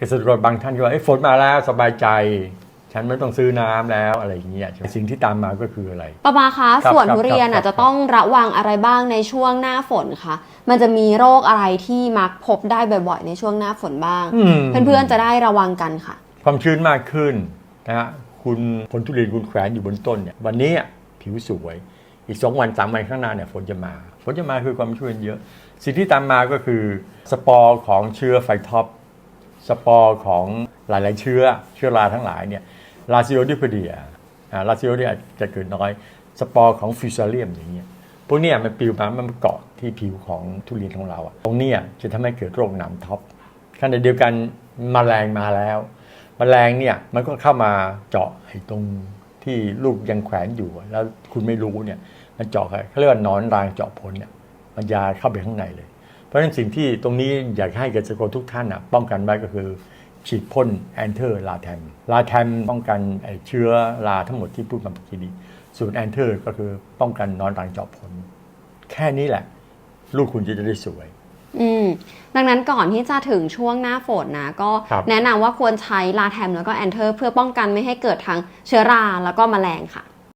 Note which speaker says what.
Speaker 1: เกษตรกรบางท่านก็ว่าเอ้ยฝนมาแล้วสบายใจ ฉันไม่ต้องซื้อน้ำแล้วอะไรอย่างเงี้ยสิ่งที่ตามมาก็คืออะไร
Speaker 2: ปะมาคะ
Speaker 1: ครับ
Speaker 2: ส่วน
Speaker 1: ครับ
Speaker 2: ทุเรียน
Speaker 1: ครั
Speaker 2: อะ
Speaker 1: บ
Speaker 2: จะต้องระวังอะไรบ้างในช่วงหน้าฝนคะมันจะมีโรคอะไรที่มักพบได้บ่อยๆในช่วงหน้าฝนบ้าง
Speaker 1: อืม
Speaker 2: เพื่อนๆจะได้ระวังกันค่ะ
Speaker 1: ความชื้นมากขึ้นนะฮะคุณผลทุเรียนคุณแขวนอยู่บนต้นเนี่ยวันนี้อะผิวสวย อีกสองวันสามวันข้างหน้าเนี่ยฝนจะมา ฝนจะมาคือความชื้นเยอะ สิ่งที่ตามมาก็คือสปอร์ของเชื้อไฟท็อป สปอร์ของหลาย ๆ เชื้อเชื้อราทั้งหลายเนี่ยลาซิโอดิพเดียลาซิโอเนี่ยจะเกิดน้อย สปอร์ของฟิวซาเลียมอย่างเงี้ยพวกเนี้ยมันปลิวมามันเกาะที่ผิวของทุเรียนของเราอะตรงเนี้ยจะทำให้เกิดโรคหนามท็อปขณะเดียวกันมแมลงมาแล้วมแมลงเนี่ยมันก็เข้ามาเจาะไอ้ตรงที่ลูกยังแขวนอยู่ แล้วคุณไม่รู้เนี่ยมันเจาะเขาเรียกว่านอนรางเจาะผลเนี่ยมันยาเข้าไปข้างในเลย เพราะฉะนั้นสิ่งที่ตรงนี้อยากให้เกษตรกรทุกท่านนะป้องกันไว้ก็คือ ฉีดพ่นแอนเทอร์ลาแทมลาแทมป้องกันไอ้เชื้อราทั้งหมดที่พูดมาเมื่อกี้นี้ส่วนแอนเทอร์ก็คือป้องกันหนอนรางเจาะผล แค่นี้แหละ ลูกคุณจะได้สวย
Speaker 2: อืมดังนั้นก่อนที่จะถึงช่วงหน้าฝนนะ ก็
Speaker 1: ครับ
Speaker 2: แนะนำว่าควรใช้ลาแทมแล้วก็แอนเทอร์ เพื่อป้องกันไม่ให้เกิดทั้งเชื้อราแล้วก็แมลงค่ะ